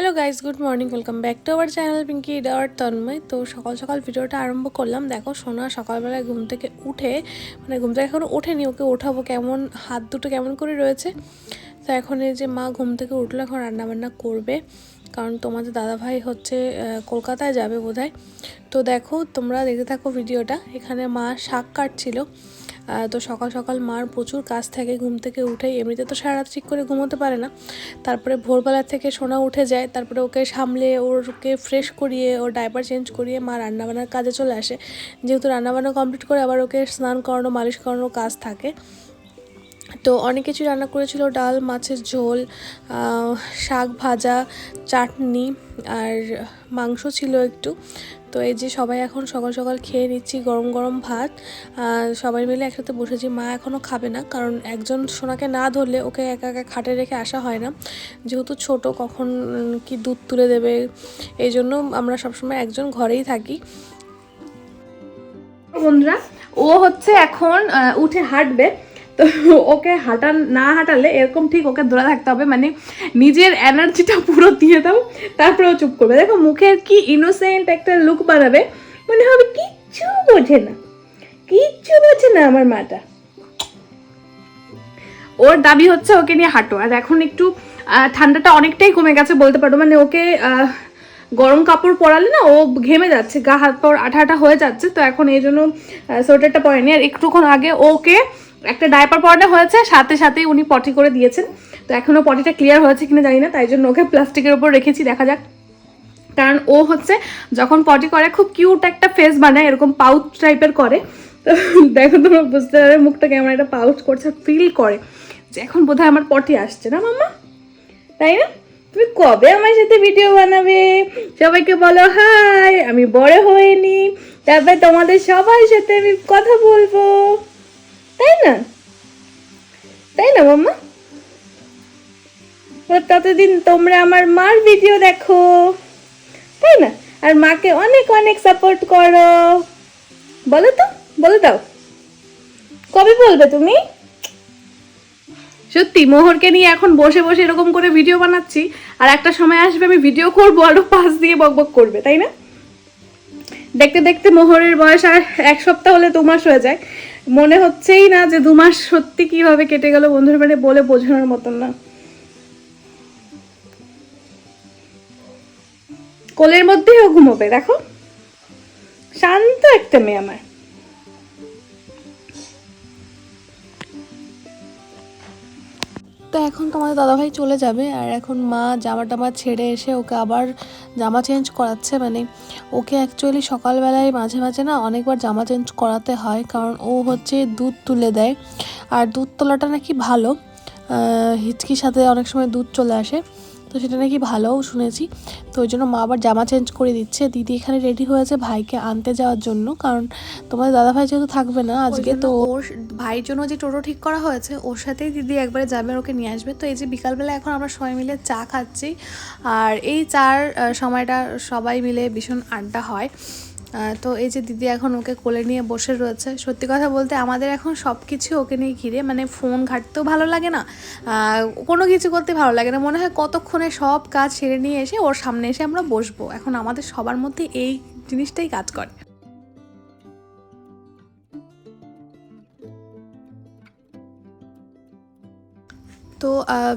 Hello guys good morning welcome back to our channel Pinky Dawar Tanmoy তো সকাল সকাল ভিডিওটা আরম্ভ করলাম। দেখো, সোনা সকালবেলায় ঘুম থেকে উঠে মানে ঘুম থেকে এখনও ওঠেনি, ওকে ওঠাবো কেমন, হাত দুটো কেমন করে রয়েছে। তো এখন এই যে মা ঘুম থেকে উঠলে, এখন রান্নাবান্না করবে। কারণ তোমাদের দাদাভাই হচ্ছে কলকাতায় যাবে বোধহয়। তো দেখো, তোমরা দেখতে থাকো ভিডিওটা। এখানে মা শাক কাটছিল। তো সকাল সকাল মার প্রচুর কাজ থাকে, ঘুম থেকে উঠে এমনিতে তো সারা রাত ঠিক করে ঘুমোতে পারে না। তারপরে ভোরবেলা থেকে সোনা উঠে যায়, তারপরে ওকে সামলে ওরকে ফ্রেশ করিয়ে, ওর ডাইপার চেঞ্জ করিয়ে মা রান্নাবান্নার কাজে চলে আসে। যেহেতু রান্নাবান্না কমপ্লিট করে আবার ওকে স্নান করানো, মালিশ করানোর কাজ থাকে। তো অনেক কিছু রান্না করেছিল, ডাল, মাছের ঝোল শাক ভাজা, চাটনি আর মাংস ছিল একটু। তো এই যে সবাই এখন সকাল সকাল খেয়ে নিচ্ছি গরম গরম ভাত সবাই মিলে একসাথে বসেছি। মা এখনও খাবে না, কারণ একজন সোনাকে না ধরলে ওকে একা একা খাটে রেখে আসা হয় না। যেহেতু ছোট, কখন কি দুধ তুলে দেবে? এই জন্য আমরা সবসময় একজন ঘরেই থাকি। বন্ধুরা, ও হচ্ছে এখন উঠে হাঁটবে। তো ওকে হাঁটা, না হাঁটালে এরকম ঠিক ওকে ধরে থাকতে হবে মানে নিজের এনার্জিটা পুরো দিয়ে দাও, তারপরে চুপ করবে। দেখো মুখের কি ইনোসেন্ট একটা লুক বানাবে, মনে হবে কিচ্ছু বোঝে না, কিচ্ছু বোঝে না আমার মাটা। ওর দাবি হচ্ছে ওকে নিয়ে হাঁটো, আর এখন একটু ঠান্ডাটা অনেকটাই কমে গেছে বলতে পারো মানে ওকে গরম কাপড় পরালে না ও ঘেমে যাচ্ছে, গা হাত পর আঠা আঠা হয়ে যাচ্ছে, তো এখন এই জন্য সোয়েটারটা পরেনি, আর একটুক্ষণ আগে ওকে একটা ডায়পার পরানো হয়েছে, সাথে সাথেই উনি পটি করে দিয়েছেন। তো এখনও পটিটা ক্লিয়ার হয়েছে কিনা জানি না, তাই জন্য ওকে প্লাস্টিকের ওপর রেখেছি, দেখা যাক। কারণ ও হচ্ছে যখন পটি করে, খুব কিউট একটা ফেস বানায়, এরকম পাউচ টাইপের করে। তো দেখো তোমরা বুঝতে পারবে মুখটা কেমন একটা পাউচ করছে ফিল করে। যে এখন বোধহয় আমার পটি আসছে না মাম্মা? তাই না? তুমি কবে আমার সাথে ভিডিও বানাবে? সবাইকে বলো হাই আমি বড় হইনি। তারপরে তোমাদের সবার সাথে আমি কথা বলব। তাই না? তাই না, মাম্মা? ততদিন তোমরা আমার মার ভিডিও দেখো। তাই না? আর মাকে অনেক অনেক সাপোর্ট করো। বলো তো, বলে দাও। কবে বলবে তুমি? সত্যি, মোহরকে নিয়ে এখন বসে বসে এরকম করে ভিডিও বানাচ্ছি, আর একটা সময় আসবে আমি ভিডিও করব, আরও পাশ দিয়ে বকবক করবে, তাই না? দেখতে দেখতে মোহরের বয়স আর এক সপ্তাহ হলে মাস হয়ে যায়। মনে হচ্ছেই না যে দু মাস সত্যি কীভাবে কেটে গেল বন্ধুর মানে বলে বোঝানোর মতন না। কোলের মধ্যেই ও ঘুমোবে, দেখো। শান্ত একটা মেয়ে আমার। তো এখন তোমাদের দাদাভাই চলে যাবে আর এখন মা জামা টামা ছেড়ে এসে ওকে আবার জামা চেঞ্জ করাচ্ছে। মানে ওকে অ্যাকচুয়ালি সকালবেলায় মাঝে মাঝে না অনেকবার জামা চেঞ্জ করাতে হয়, কারণ ও হচ্ছে দুধ তুলে দেয়। আর দুধ তোলাটা নাকি ভালো হিচকির সাথে অনেক সময় দুধ চলে আসে। তো সেটা নাকি ভালোও শুনেছি। তো ওই জন্য মা আবার জামা চেঞ্জ করে দিচ্ছে। দিদি এখানে রেডি হয়েছে ভাইকে আনতে যাওয়ার জন্য। কারণ তোমাদের দাদাভাই যেহেতু থাকবে না আজকে তো ওর ভাইয়ের জন্য যে টোটো ঠিক করা হয়েছে ওর সাথেই দিদি একবারে যাবে ওকে নিয়ে আসবে। তো এই যে বিকালবেলা এখন আমরা সবাই মিলে চা খাচ্ছি। আর এই চার সময়টা সবাই মিলে ভীষণ আড্ডা হয়। তো এই যে দিদি এখন ওকে কোলে নিয়ে বসে রয়েছে, সত্যি কথা বলতে আমাদের এখন সব কিছু ওকে নিয়ে ঘিরে মানে ফোন ঘাটতেও ভালো লাগে না কোনো কিছু করতে ভালো লাগে না, মনে হয় কতক্ষণে সব কাজ সেরে নিয়ে এসে ওর সামনে এসে আমরা বসবো, এখন আমাদের সবার মধ্যে এই জিনিসটাই কাজ করে। তো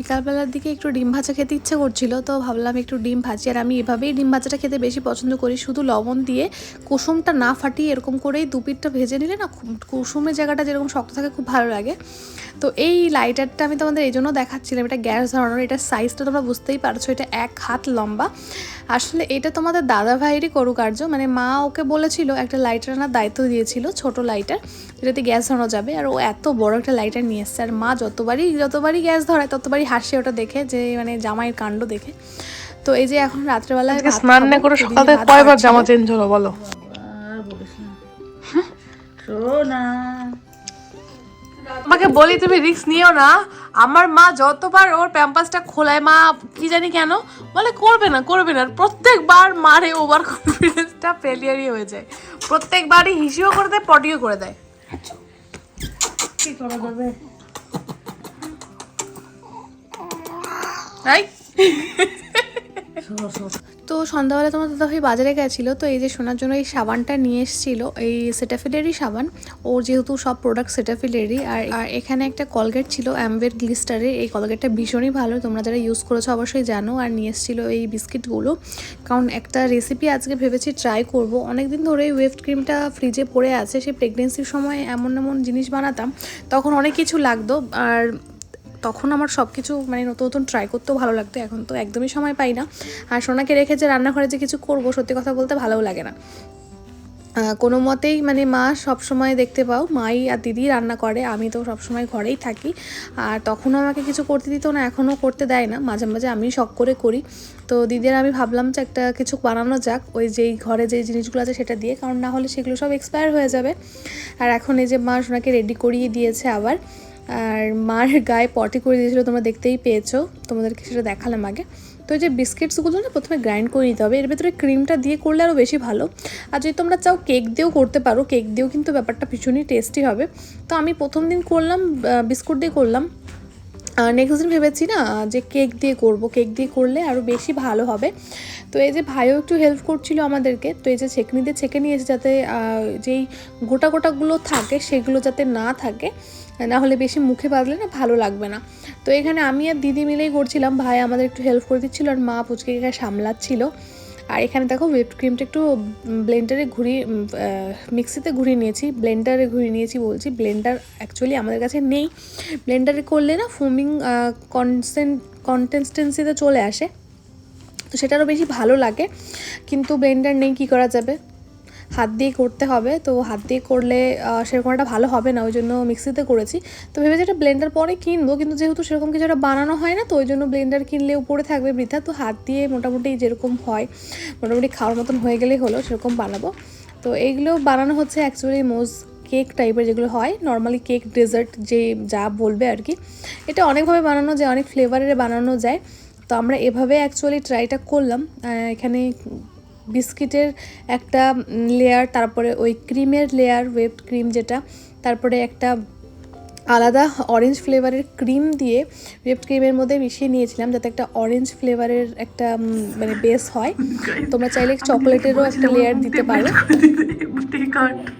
বিকালবেলার দিকে একটু ডিম ভাজা খেতে ইচ্ছে করছিল, তো ভাবলাম একটু ডিম ভাজি। আর আমি এভাবেই ডিম ভাজাটা খেতে বেশি পছন্দ করি। শুধু লবণ দিয়ে কুসুমটা না ফাটিয়ে এরকম করেই দুপিটটা ভেজে নিলে না কুসুমের জায়গাটা যেরকম শক্ত থাকে খুব ভালো লাগে। তো এই লাইটারটা আমি তোমাদের এই জন্য দেখাচ্ছিলাম। এটা গ্যাস ধরানোর এটা সাইজটা তোমরা বুঝতেই পারছ এটা এক হাত লম্বা। আসলে এটা তোমাদের দাদা ভাইয়েরই করুকার্য মানে মা ওকে বলেছিল একটা লাইটার আনার দায়িত্ব দিয়েছিল ছোট লাইটার যেটাতে গ্যাস ধরানো যাবে। আর ও এত বড় একটা লাইটার নিয়ে এসছে। আর মা যতবারই যতবারই গ্যাস ধরায় ততবারই হাসে ওটা দেখে যে মানে জামাইয়ের কাণ্ড দেখে। তো এই যে এখন রাত্রেবেলায় আজকে স্নান না করে সকাল কয়বার জামা চেঞ্জ হলো বলো? আর বলিস না। আমাকে বলি তুমি রিস্ক নিও না। আমার মা যতবার ওর প্যাম্পাসটা খোলায় মা কি জানি কেন বলে করবে না করবে না। আর প্রত্যেকবার মারে ওভার কনফিডেন্সটা ফেলিয়ারই হয়ে যায়। প্রত্যেকবারই হিসিও করে দেয় পটিও করে দেয়। কি করা যাবে? শো তো সন্ধ্যাবেলা তোমার দাদাভাই বাজারে গেছিল, তো এই যে শোনার জন্য এই সাবানটা নিয়ে এসেছিল, এই সেটাফিলেরই সাবান। ওর যেহেতু সব প্রোডাক্ট সেটাফিলেরই আর আর এখানে একটা কলগেট ছিল অ্যাম্বের গ্লিস্টারের এই কলগেটটা ভীষণই ভালো, তোমরা যারা ইউজ করেছ অবশ্যই জানো, আর নিয়ে এসেছিল এই বিস্কিটগুলো। কারণ একটা রেসিপি আজকে ভেবেছি ট্রাই করব অনেক দিন ধরে ওয়েভ ক্রিমটা ফ্রিজে পড়ে আছে, সেই প্রেগনেন্সির সময় এমন এমন জিনিস বানাতাম, তখন অনেক কিছু লাগতো, আর তখন আমার সব কিছু মানে নতুন নতুন ট্রাই করতেও ভালো লাগতো, এখন তো একদমই সময় পাই না। আর সোনাকে রেখে যে রান্নাঘরে যে কিছু করব, সত্যি কথা বলতে ভালোও লাগে না। কোনো মতেই মানে মা সব সময় দেখতে পাও, মাই আর দিদি রান্না করে, আমি তো সব সময় ঘরেই থাকি। আর তখনও আমাকে কিছু করতে দিত না, এখনও করতে দেয় না, মাঝে মাঝে আমি শখ করে করি। তো দিদির আমি ভাবলাম যে একটা কিছু বানানো যাক, ওই যেই ঘরে যে জিনিসগুলো আছে সেটা দিয়ে, কারণ না হলে সেগুলো সব এক্সপায়ার হয়ে যাবে। আর এখন এই যে মা সোনাকে রেডি করিয়ে দিয়েছে আবার আর মার গায়ে পটি করে দিয়েছিলো, তোমরা দেখতেই পেয়েছ। তোমাদেরকে সেটা দেখালাম আগে। তো এই যে বিস্কিটসগুলো না প্রথমে গ্রাইন্ড করে নিতে হবে। এর ভেতরে ক্রিমটা দিয়ে করলে আরও বেশি ভালো। আর যদি তোমরা চাও কেক দিয়েও করতে পারো, কেক দিয়েও কিন্তু ব্যাপারটা ভীষণই টেস্টি হবে। তো আমি প্রথম দিন করলাম বিস্কুট দিয়ে করলাম। নেক্সট দিন ভেবেছি না যে কেক দিয়ে করব। কেক দিয়ে করলে আরও বেশি ভালো হবে। তো এই যে ভাইও একটু হেল্প করছিল আমাদেরকে, তো এই যে ছেঁকনি দিয়ে ছেঁকে নিয়েছে যাতে যেই গোটা গোটাগুলো থাকে সেগুলো যাতে না থাকে, না হলে বেশি মুখে বাঁধলে না ভালো লাগবে না। তো এখানে আমি আর দিদি মিলেই করছিলাম, ভাই আমাদের একটু হেল্প করে দিচ্ছিল আর মা পুচকে সামলাচ্ছিল। আর এখানে দেখো হুইপ ক্রিমটা একটু ব্লেন্ডারে ঘুরিয়ে মিক্সিতে ঘুরিয়ে নিয়েছি ব্লেন্ডারে ঘুরিয়ে নিয়েছি বলছি ব্লেন্ডার অ্যাকচুয়ালি আমাদের কাছে নেই। ব্লেন্ডারে করলে না ফোমিং কনসেন্ট কনটেন্সটেন্সিতে চলে আসে। তো সেটারও বেশি ভালো লাগে। কিন্তু ব্লেন্ডার নেই, কী করা যাবে? হাত দিয়ে করতে হবে, তো হাত দিয়ে করলে সেরকম একটা ভালো হবে না, ওই জন্য মিক্সিতে করেছি। তো ভেবেছি একটা ব্লেন্ডার পরে কিনবো, কিন্তু যেহেতু সেরকম কিছু একটা বানানো হয় না, তো ওই জন্য ব্লেন্ডার কিনলে উপরে থাকবে বৃথা, তো হাত দিয়ে মোটামুটি যেরকম হয়, মোটামুটি খাওয়ার মতন হয়ে গেলেই হলো, সেরকম বানাবো। তো এইগুলো বানানো হচ্ছে অ্যাকচুয়ালি মোজ কেক টাইপের যেগুলো হয় নর্মালি কেক ডেজার্ট যে যা বলবে আর কি। এটা অনেকভাবে বানানো যায়, অনেক ফ্লেভারের বানানো যায়। তো আমরা এভাবে অ্যাকচুয়ালি ট্রাইটা করলাম। এখানে বিস্কিটের একটা লেয়ার তারপরে ওই ক্রিমের লেয়ার ওয়েবড ক্রিম যেটা তারপরে একটা আলাদা অরেঞ্জ ফ্লেভারের ক্রিম দিয়ে হুইপড ক্রিমের মধ্যে মিশিয়ে নিয়েছিলাম যাতে একটা অরেঞ্জ ফ্লেভারের একটা মানে বেস হয়। তোমরা চাইলে চকলেটেরও একটা লেয়ার দিতে পারো। can't.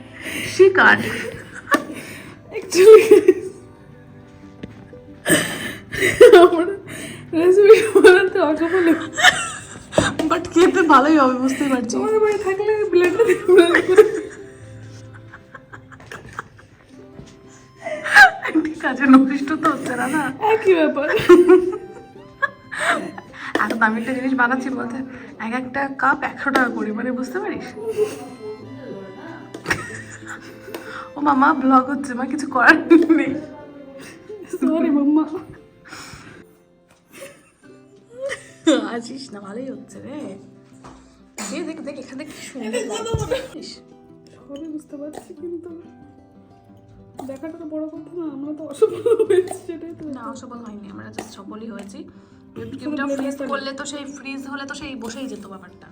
রেসিপি বানাতে অসফল। বাট খেতে ভালোই হবে বুঝতেই পারছি। তোমাদের বাড়ি থাকলে দিয়ে blend কাজে নষ্ট তো হচ্ছে না না? একই ব্যাপার। এত দামি একটা জিনিস বানাচ্ছি বলতে এক একটা কাপ একশো টাকা করে মানে বুঝতে পারিস? ও মামা ব্লগ হচ্ছে মা কিছু করার নেই। সরি মাম্মা। আসিস না ভালোই হচ্ছে রে। দেখ দেখ দেখ এখানে কি সুন্দর সবই বুঝতে পারছি কিন্তু দেখাটা তো বড় কথা না আমরা তো অসফল হয়েছি সেটাই তো। না অসফল হয়নি আমরা জাস্ট সফলই হয়েছি। করলে তো সেই ফ্রিজ হলে তো সেই বসেই যেত ব্যাপারটা।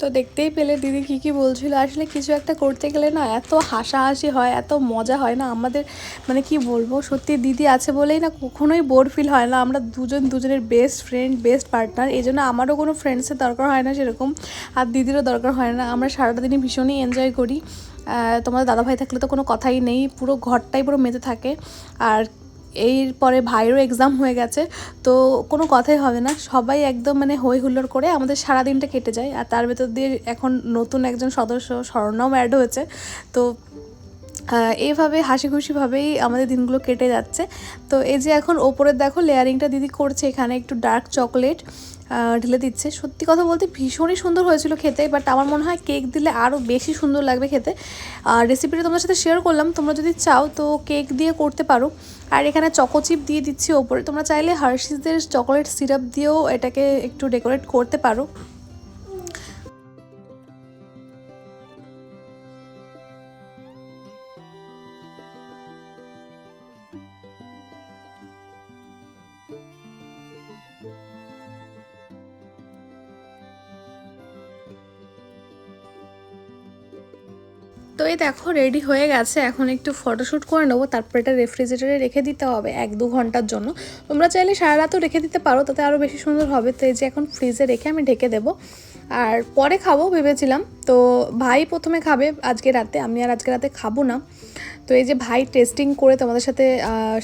তো দেখতেই পেলে দিদি কী কী বলছিল। আসলে কিছু একটা করতে গেলে না এত হাসাহাসি হয়, এত মজা হয় না আমাদের মানে কি বলব, সত্যি দিদি আছে বলেই না কখনোই বোর ফিল হয় না। আমরা দুজন দুজনের বেস্ট ফ্রেন্ড বেস্ট পার্টনার এই জন্য আমারও কোনো ফ্রেন্ডসের দরকার হয় না সেরকম, আর দিদিরও দরকার হয় না। আমরা সারাটা দিনই ভীষণই এনজয় করি। তোমাদের দাদাভাই থাকলে তো কোনো কথাই নেই, পুরো ঘরটাই পুরো মেতে থাকে। আর এরপরে ভাইয়েরও এক্সাম হয়ে গেছে, তো কোনো কথাই হবে না। সবাই একদম মানে হই হুল্লোড় করে আমাদের সারা দিনটা কেটে যায়। আর তার ভেতর দিয়ে এখন নতুন একজন সদস্য স্বর্ণাও অ্যাড হয়েছে। তো এইভাবে হাসি খুশিভাবেই আমাদের দিনগুলো কেটে যাচ্ছে। তো এই যে এখন ওপরের দেখো লেয়ারিংটা দিদি করছে এখানে একটু ডার্ক চকলেট ঢেলে দিচ্ছে। সত্যি কথা বলতে ভীষণই সুন্দর হয়েছিল খেতে বাট আমার মনে হয় কেক দিলে আরও বেশি সুন্দর লাগবে খেতে। আর রেসিপিটা তোমার সাথে শেয়ার করলাম, তোমরা যদি চাও তো কেক দিয়ে করতে পারো। আর এখানে চকোচিপ দিয়ে দিচ্ছি ওপরে। তোমরা চাইলে হার্শিসদের চকোলেট সিরাপ দিয়েও এটাকে একটু ডেকোরেট করতে পারো। তো এই দেখো রেডি হয়ে গেছে। এখন একটু ফটোশ্যুট করে নেব তারপর এটা রেফ্রিজারেটরে রেখে দিতে হবে এক দু ঘণ্টার জন্য। তোমরা চাইলে সারা রাতও রেখে দিতে পারো তাতে আরও বেশি সুন্দর হবে। তো এই যে এখন ফ্রিজে রেখে আমি ঢেকে দেবো। আর পরে খাব ভেবেছিলাম। তো ভাই প্রথমে খাবে আজকে রাতে আমি আর আজকে রাতে খাব না। তো এই যে ভাই টেস্টিং করে তোমাদের সাথে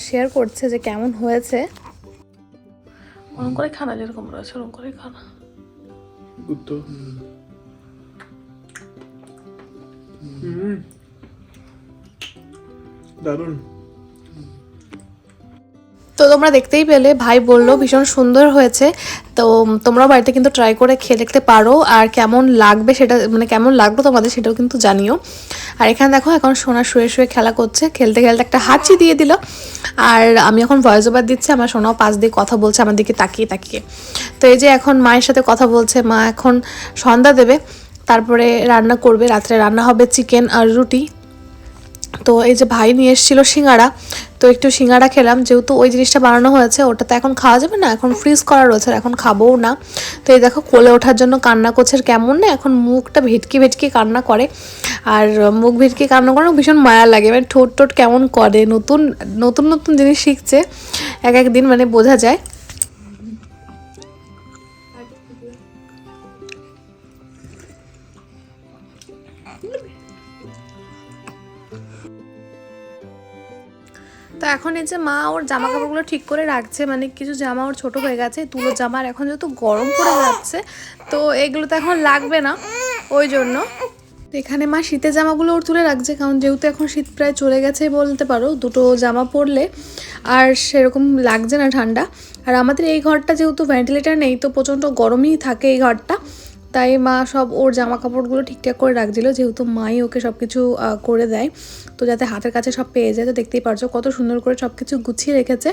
শেয়ার করছে যে কেমন হয়েছে। ওরকম করে খানা যেরকম রয়েছে ওরকম করে খানা। তো তোমরা দেখতেই পেলে, ভাই বলল ভীষণ সুন্দর হয়েছে। তো তোমরাও বাড়িতে কিন্তু ট্রাই করে খেয়ে দেখতে পারো, আর কেমন লাগবে সেটা মানে কেমন লাগবে তোমাদের সেটাও কিন্তু জানিও। আর এখানে দেখো, এখন সোনা শুয়ে শুয়ে খেলা করছে, খেলতে খেলতে একটা হাঁচি দিয়ে দিল। আর আমি এখন ভয়েস ওভার দিচ্ছি, আমার সোনাও পাশ দিয়ে কথা বলছে, আমার দিকে তাকিয়ে তাকিয়ে। তো এই যে এখন মায়ের সাথে কথা বলছে, মা এখন সন্ধ্যা দেবে। তারপরে রান্না করবে, রাত্রে রান্না হবে চিকেন আর রুটি। তো এই যে ভাই নিয়ে এসেছিল সিঙ্গারা, তো একটু সিঙ্গারা খেলাম, যেহেতু ওই জিনিসটা বানানো হয়েছে ওটা তো এখন খাওয়া যাবে না, এখন ফ্রিজ করা রয়েছে এখন খাবোও না। তো এই দেখো কোলে ওঠার জন্য কান্না করছে কেমন না, এখন মুখটা ভেটকি ভেটকি কান্না করে। আর মুখ ভেটকি কান্না করে ভীষণ মায়া লাগে মানে ঠোঁট টোট কেমন করে, নতুন নতুন নতুন জিনিস শিখছে, এক এক দিন মানে বোঝা যায়। তো এখন এই যে মা ওর জামা কাপড়গুলো ঠিক করে রাখছে মানে কিছু জামা ওর ছোট হয়ে গেছে তুলো জামা আর এখন যেহেতু গরম পড়ে যাচ্ছে, তো এগুলো তো এখন লাগবে না, ওই জন্য। এখানে মা শীতের জামাগুলো ওর তুলে রাখছে, কারণ যেহেতু এখন শীত প্রায় চলে গেছে বলতে পারো, দুটো জামা পরলে আর সেরকম লাগছে না ঠান্ডা। আর আমাদের এই ঘরটা যেহেতু ভেন্টিলেটার নেই, তো প্রচণ্ড গরমই থাকে এই ঘরটা তাই মা সব ওর জামা কাপড়গুলো ঠিকঠাক করে রাখছিল, যেহেতু মাই ওকে সব কিছু করে দেয়। তো যাতে হাতের কাছে সব পেয়ে যায়, তো দেখতেই পারছ কত সুন্দর করে সব কিছু গুছিয়ে রেখেছে।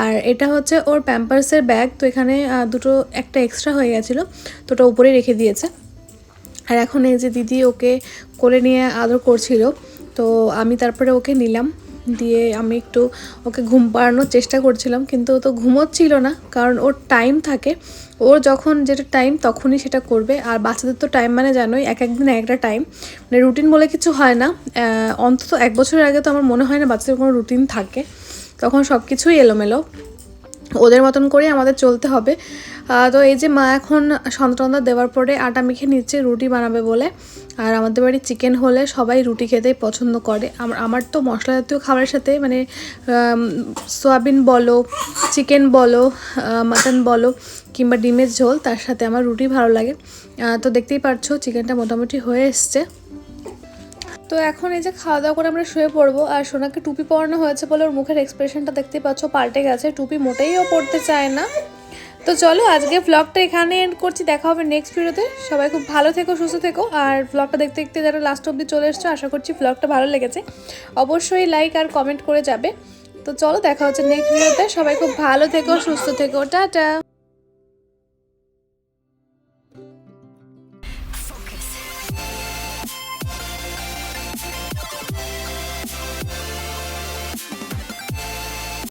আর এটা হচ্ছে ওর প্যাম্পার্সের ব্যাগ তো এখানে দুটো একটা এক্সট্রা হয়ে গেছিল, তো ওটা উপরেই রেখে দিয়েছে। আর এখন এই যে দিদি ওকে কোলে নিয়ে আদর করছিল, তো আমি তারপরে ওকে নিলাম। দিয়ে আমি একটু ওকে ঘুম পাড়ানোর চেষ্টা করছিলাম, কিন্তু ও তো ঘুমোচ্ছিল না, কারণ ওর টাইম থাকে। ওর যখন যেটা টাইম তখনই সেটা করবে। আর বাচ্চাদের তো টাইম মানে জানোই, এক একদিন এক একটা টাইম মানে রুটিন বলে কিছু হয় না। অন্তত এক বছরের আগে তো আমার মনে হয় না বাচ্চাদের কোনো রুটিন থাকে। তখন সব কিছুই এলোমেলো। ওদের মতন করে আমাদের চলতে হবে। তো এই যে মা এখন সন্তানদা দেওয়ার পরে আটা মেখে নিচ্ছে, রুটি বানাবে বলে। আর আমাদের বাড়ি চিকেন হলে সবাই রুটি খেতেই পছন্দ করে। আমার আমার তো মশলা জাতীয় খাবারের সাথে মানে সয়াবিন বলো চিকেন বলো মাটন বলো, কিংবা ডিমের ঝোল, তার সাথে আমার রুটি ভালো লাগে। তো দেখতেই পারছ চিকেনটা মোটামুটি হয়ে এসছে। তো এখন এই যে খাওয়া দাওয়া করে আমরা শুয়ে পড়ব, আর সোনাকে টুপি পরানো হয়েছে বলে ওর মুখের এক্সপ্রেশনটা দেখতেই পাচ্ছ পাল্টে গেছে। টুপি মোটেই ও পড়তে চায় না। তো চলো, আজকে ব্লগটা এখানে এন্ড করছি। দেখা হবে নেক্সট ভিডিওতে সবাই খুব ভালো থেকো, সুস্থ থেকো। আর ব্লগটা দেখতে দেখতে যারা লাস্ট অব্দি চলে এসছো, আশা করছি ব্লগটা ভালো লেগেছে। অবশ্যই লাইক আর কমেন্ট করে যাবে। তো চলো, দেখা হচ্ছে নেক্সট ভিডিওতে সবাই খুব ভালো থেকো, সুস্থ থেকো। টাটা!